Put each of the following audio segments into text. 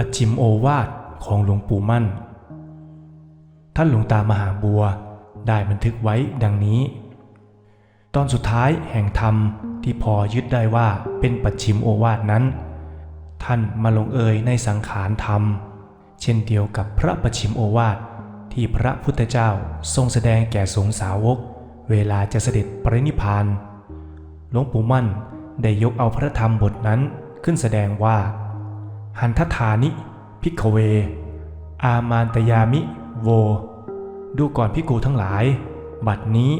ปัจฉิมโอวาทของหลวงปู่มั่น ท่านหลวงตามหาบัวได้บันทึกไว้ดังนี้ ตอนสุดท้ายแห่งธรรมที่พอยึดได้ว่าเป็นปัจฉิมโอวาทนั้น ท่านมาลงเอยในสังขารธรรม เช่นเดียวกับพระปัจฉิมโอวาทที่พระพุทธเจ้าทรงแสดงแก่สงฆ์สาวก เวลาจะเสด็จปรินิพานหลวงปู่มั่นได้ยกเอาพระธรรมบทนั้นขึ้นแสดงว่า หันทธานิ พิกเว อามานตยามิ โว ดูก่อนพิกูทั้งหลาย บัดนี้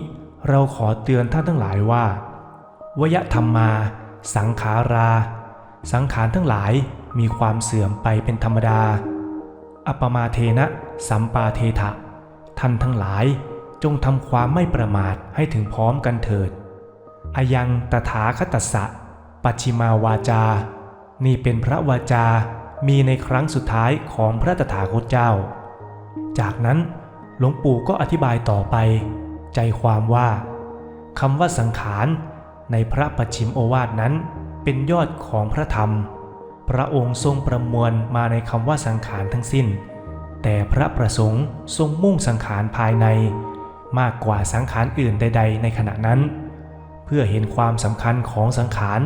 เราขอเตือนท่านทั้งหลายว่า วยธรรมมา สังขารา สังขารทั้งหลายมีความเสื่อมไปเป็นธรรมดา อัปมาเทนะ สัมปาเทถะ ท่านทั้งหลายจงทำความไม่ประมาทให้ถึงพร้อมกันเถิดอายังตถาคตสะ ปัจฉิมาวาจา นี่เป็นพระวาจา มีในครั้งสุดท้ายของพระตถาคตเจ้า จากนั้นหลวงปู่ก็อธิบายต่อไป ใจความว่าคำว่าสังขารในพระปัจฉิมโอวาทนั้นเป็นยอดของพระธรรม พระองค์ทรงประมวลมาในคำว่าสังขารทั้งสิ้น แต่พระประสงค์ทรงมุ่งสังขารภายใน มากกว่าสังขารอื่นใด ๆ ในขณะนั้น เพื่อเห็นความสำคัญของสังขาร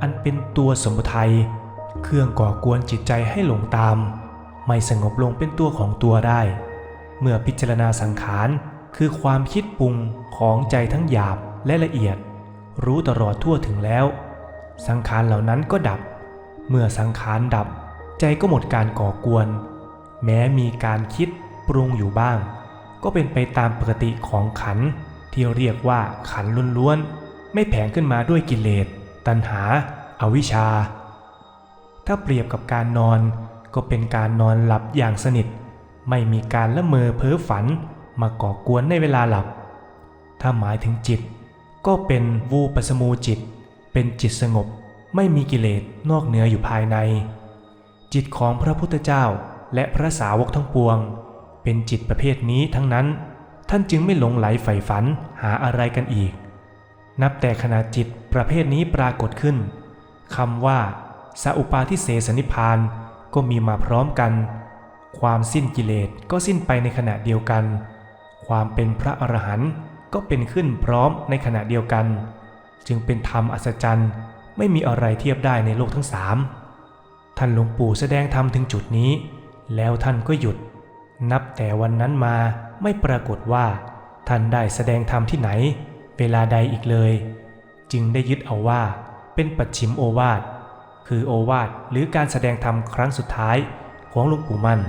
อันเป็นตัวสมุทัยเครื่องก่อกวนจิตใจให้หลงตาม ไม่สงบลงเป็นตัวของตัวได้ เมื่อพิจารณาสังขารคือความคิดปรุงของใจทั้งหยาบและละเอียด รู้ตลอดทั่วถึงแล้ว สังขารเหล่านั้นก็ดับ เมื่อสังขารดับ ใจก็หมดการก่อกวน แม้มีการคิดปรุงอยู่บ้าง ก็เป็นไปตามปกติของขันที่เรียกว่าขันล้วนๆไม่แผงขึ้นมาด้วยกิเลส ตัณหาอาวิชชา ถ้าเปรียบกับการนอนก็เป็นการนอนหลับอย่างสนิท ไม่มีการละเมอเพ้อฝันมาก่อกวนในเวลาหลับ ถ้าหมายถึงจิต ก็เป็นวูปสมูจิต เป็นจิตสงบไม่มีกิเลสนอกเหนืออยู่ภายใน จิตของพระพุทธเจ้าและพระสาวกทั้งปวง เป็นจิตประเภทนี้ทั้งนั้น ท่านจึงไม่หลงไหลใฝ่ฝันหาอะไรกันอีก นับแต่ขณะจิต ประเภทนี้ปรากฏขึ้นคำว่าสัอุปาทิเสสนิพานก็มีมาพร้อมกัน ความสิ้นกิเลสก็สิ้นไปในขณะเดียวกัน ความเป็นพระอรหันต์ก็เป็นขึ้นพร้อมในขณะเดียวกัน จึงเป็นธรรมอัศจรรย์ไม่มีอะไรเทียบได้ในโลกทั้งสามท่านหลวงปู่แสดงธรรมถึงจุดนี้ แล้วท่านก็หยุด นับแต่วันนั้นมาไม่ปรากฏว่า ท่านได้แสดงธรรมที่ไหน เวลาใดอีกเลย จึงได้ยึดเอาว่า เป็นปัจฉิมโอวาท คือโอวาทหรือการแสดงธรรมครั้งสุดท้ายของหลวงปู่มั่น